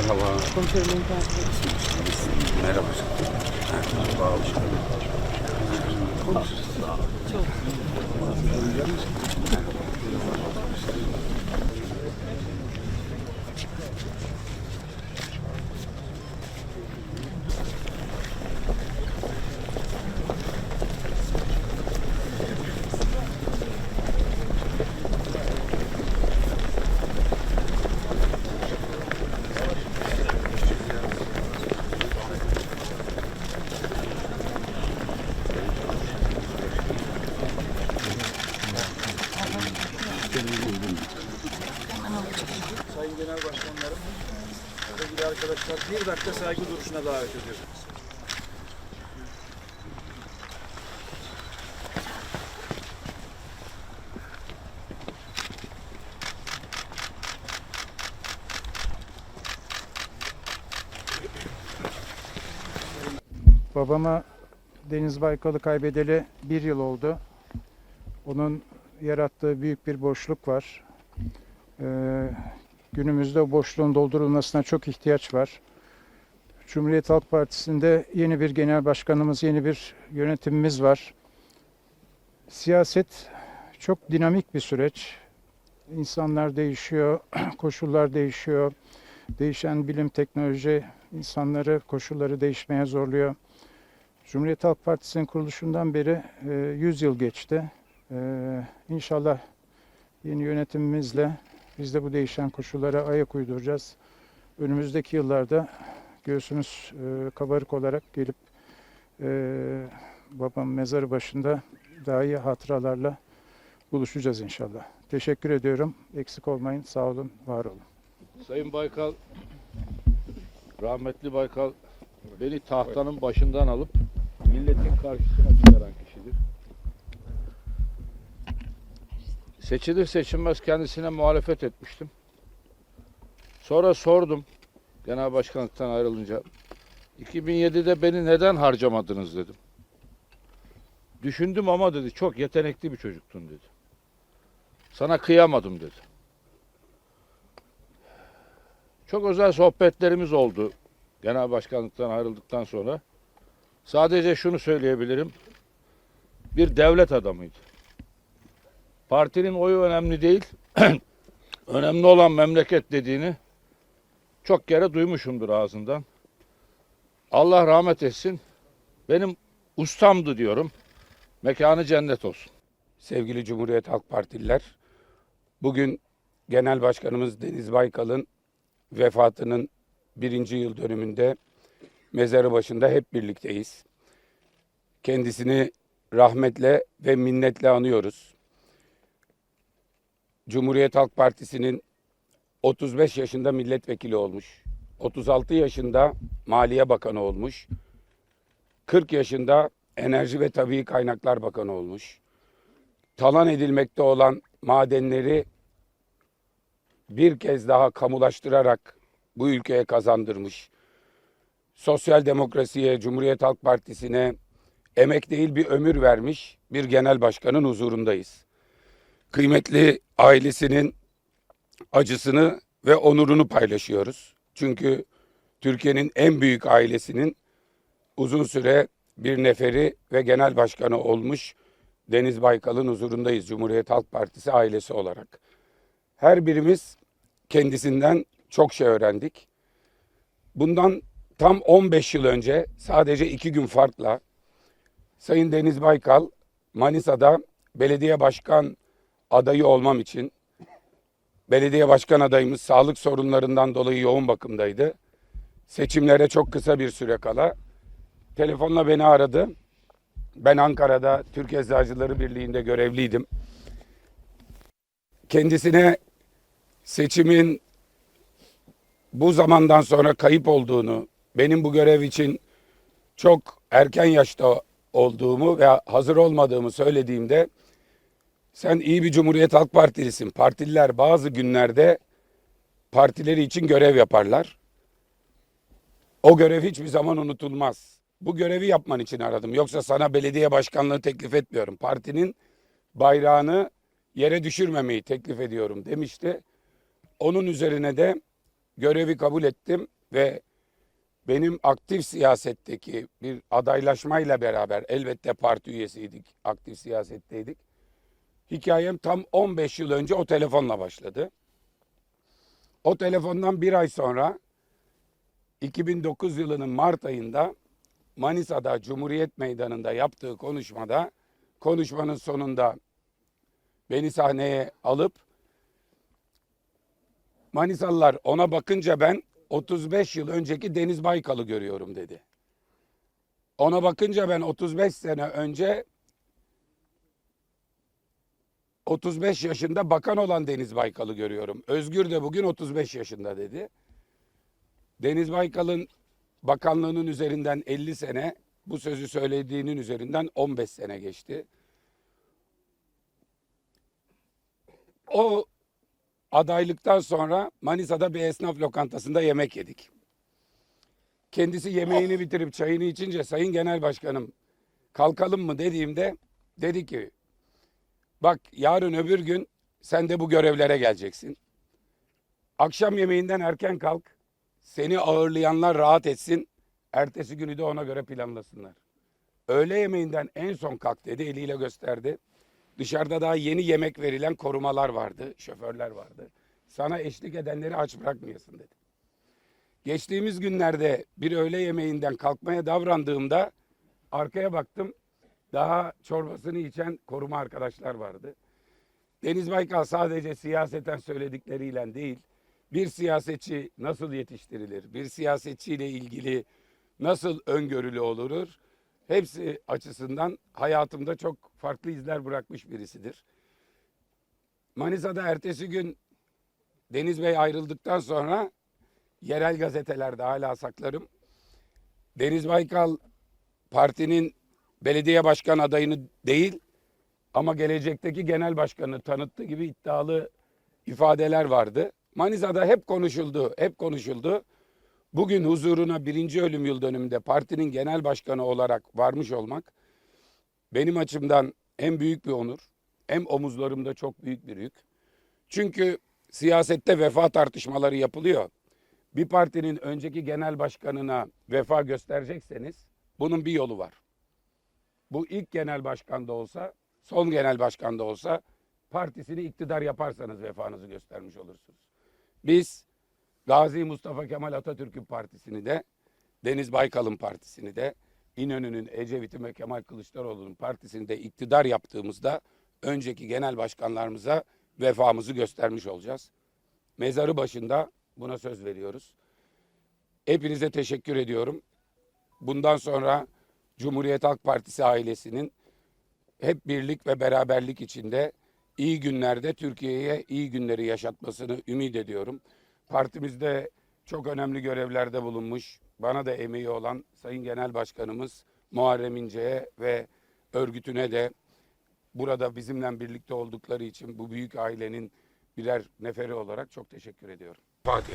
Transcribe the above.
Merhaba. Komiserim. Merhaba. Merhaba. Hoş arkadaşlar bir dakika saygı duruşuna davet ediyorum. Babama Deniz Baykal'ı kaybedeli bir yıl oldu. Onun yarattığı büyük bir boşluk var. Ee, günümüzde boşluğun doldurulmasına çok ihtiyaç var. Cumhuriyet Halk Partisi'nde yeni bir genel başkanımız, yeni bir yönetimimiz var. Siyaset çok dinamik bir süreç. İnsanlar değişiyor, koşullar değişiyor. Değişen bilim, teknoloji insanları, koşulları değişmeye zorluyor. Cumhuriyet Halk Partisi'nin kuruluşundan beri e, 100 yıl geçti. E, İnşallah yeni yönetimimizle biz de bu değişen koşullara ayak uyduracağız. Önümüzdeki yıllarda göğsümüz e, kabarık olarak gelip e, babam mezarı başında daha iyi hatıralarla buluşacağız inşallah. Teşekkür ediyorum. Eksik olmayın. Sağ olun, var olun. Sayın Baykal, rahmetli Baykal beni tahtanın başından alıp milletin karşısına çıkaran Seçilir seçilmez kendisine muhalefet etmiştim. Sonra sordum genel başkanlıktan ayrılınca. 2007'de beni neden harcamadınız dedim. Düşündüm ama dedi çok yetenekli bir çocuktun dedi. Sana kıyamadım dedi. Çok özel sohbetlerimiz oldu genel başkanlıktan ayrıldıktan sonra. Sadece şunu söyleyebilirim. Bir devlet adamıydı. Partinin oyu önemli değil. önemli olan memleket dediğini çok kere duymuşumdur ağzından. Allah rahmet etsin. Benim ustamdı diyorum. Mekanı cennet olsun. Sevgili Cumhuriyet Halk Partililer, bugün Genel Başkanımız Deniz Baykal'ın vefatının birinci yıl dönümünde mezarı başında hep birlikteyiz. Kendisini rahmetle ve minnetle anıyoruz. Cumhuriyet Halk Partisi'nin 35 yaşında milletvekili olmuş, 36 yaşında Maliye Bakanı olmuş, 40 yaşında Enerji ve Tabii Kaynaklar Bakanı olmuş. Talan edilmekte olan madenleri bir kez daha kamulaştırarak bu ülkeye kazandırmış. Sosyal demokrasiye, Cumhuriyet Halk Partisi'ne emek değil bir ömür vermiş bir genel başkanın huzurundayız. Kıymetli ailesinin acısını ve onurunu paylaşıyoruz. Çünkü Türkiye'nin en büyük ailesinin uzun süre bir neferi ve genel başkanı olmuş Deniz Baykal'ın huzurundayız Cumhuriyet Halk Partisi ailesi olarak. Her birimiz kendisinden çok şey öğrendik. Bundan tam 15 yıl önce sadece iki gün farkla Sayın Deniz Baykal Manisa'da belediye başkan adayı olmam için belediye başkan adayımız sağlık sorunlarından dolayı yoğun bakımdaydı. Seçimlere çok kısa bir süre kala telefonla beni aradı. Ben Ankara'da Türk Eczacıları Birliği'nde görevliydim. Kendisine seçimin bu zamandan sonra kayıp olduğunu, benim bu görev için çok erken yaşta olduğumu ve hazır olmadığımı söylediğimde sen iyi bir Cumhuriyet Halk Partilisin. Partililer bazı günlerde partileri için görev yaparlar. O görev hiçbir zaman unutulmaz. Bu görevi yapman için aradım. Yoksa sana belediye başkanlığı teklif etmiyorum. Partinin bayrağını yere düşürmemeyi teklif ediyorum demişti. Onun üzerine de görevi kabul ettim ve benim aktif siyasetteki bir adaylaşmayla beraber elbette parti üyesiydik, aktif siyasetteydik. Hikayem tam 15 yıl önce o telefonla başladı. O telefondan bir ay sonra 2009 yılının Mart ayında Manisa'da Cumhuriyet Meydanı'nda yaptığı konuşmada konuşmanın sonunda beni sahneye alıp Manisalılar ona bakınca ben 35 yıl önceki Deniz Baykal'ı görüyorum dedi. Ona bakınca ben 35 sene önce 35 yaşında bakan olan Deniz Baykal'ı görüyorum. Özgür de bugün 35 yaşında dedi. Deniz Baykal'ın bakanlığının üzerinden 50 sene, bu sözü söylediğinin üzerinden 15 sene geçti. O adaylıktan sonra Manisa'da bir esnaf lokantasında yemek yedik. Kendisi yemeğini bitirip çayını içince Sayın Genel Başkanım kalkalım mı dediğimde dedi ki bak yarın öbür gün sen de bu görevlere geleceksin. Akşam yemeğinden erken kalk. Seni ağırlayanlar rahat etsin. Ertesi günü de ona göre planlasınlar. Öğle yemeğinden en son kalk dedi eliyle gösterdi. Dışarıda daha yeni yemek verilen korumalar vardı, şoförler vardı. Sana eşlik edenleri aç bırakmayasın dedi. Geçtiğimiz günlerde bir öğle yemeğinden kalkmaya davrandığımda arkaya baktım. Daha çorbasını içen koruma arkadaşlar vardı. Deniz Baykal sadece siyaseten söyledikleriyle değil, bir siyasetçi nasıl yetiştirilir, bir siyasetçiyle ilgili nasıl öngörülü olurur, hepsi açısından hayatımda çok farklı izler bırakmış birisidir. Manisa'da ertesi gün Deniz Bey ayrıldıktan sonra yerel gazetelerde hala saklarım. Deniz Baykal partinin belediye başkan adayını değil ama gelecekteki genel başkanı tanıttı gibi iddialı ifadeler vardı. Manisa'da hep konuşuldu, hep konuşuldu. Bugün huzuruna birinci ölüm yıl dönümünde partinin genel başkanı olarak varmış olmak benim açımdan hem büyük bir onur hem omuzlarımda çok büyük bir yük. Çünkü siyasette vefa tartışmaları yapılıyor. Bir partinin önceki genel başkanına vefa gösterecekseniz bunun bir yolu var. Bu ilk genel başkan da olsa, son genel başkan da olsa partisini iktidar yaparsanız vefanızı göstermiş olursunuz. Biz Gazi Mustafa Kemal Atatürk'ün partisini de, Deniz Baykal'ın partisini de, İnönü'nün, Ecevit'in ve Kemal Kılıçdaroğlu'nun partisini de iktidar yaptığımızda önceki genel başkanlarımıza vefamızı göstermiş olacağız. Mezarı başında buna söz veriyoruz. Hepinize teşekkür ediyorum. Bundan sonra Cumhuriyet Halk Partisi ailesinin hep birlik ve beraberlik içinde iyi günlerde Türkiye'ye iyi günleri yaşatmasını ümit ediyorum. Partimizde çok önemli görevlerde bulunmuş, bana da emeği olan Sayın Genel Başkanımız Muharrem İnce'ye ve örgütüne de burada bizimle birlikte oldukları için bu büyük ailenin birer neferi olarak çok teşekkür ediyorum. Fatih.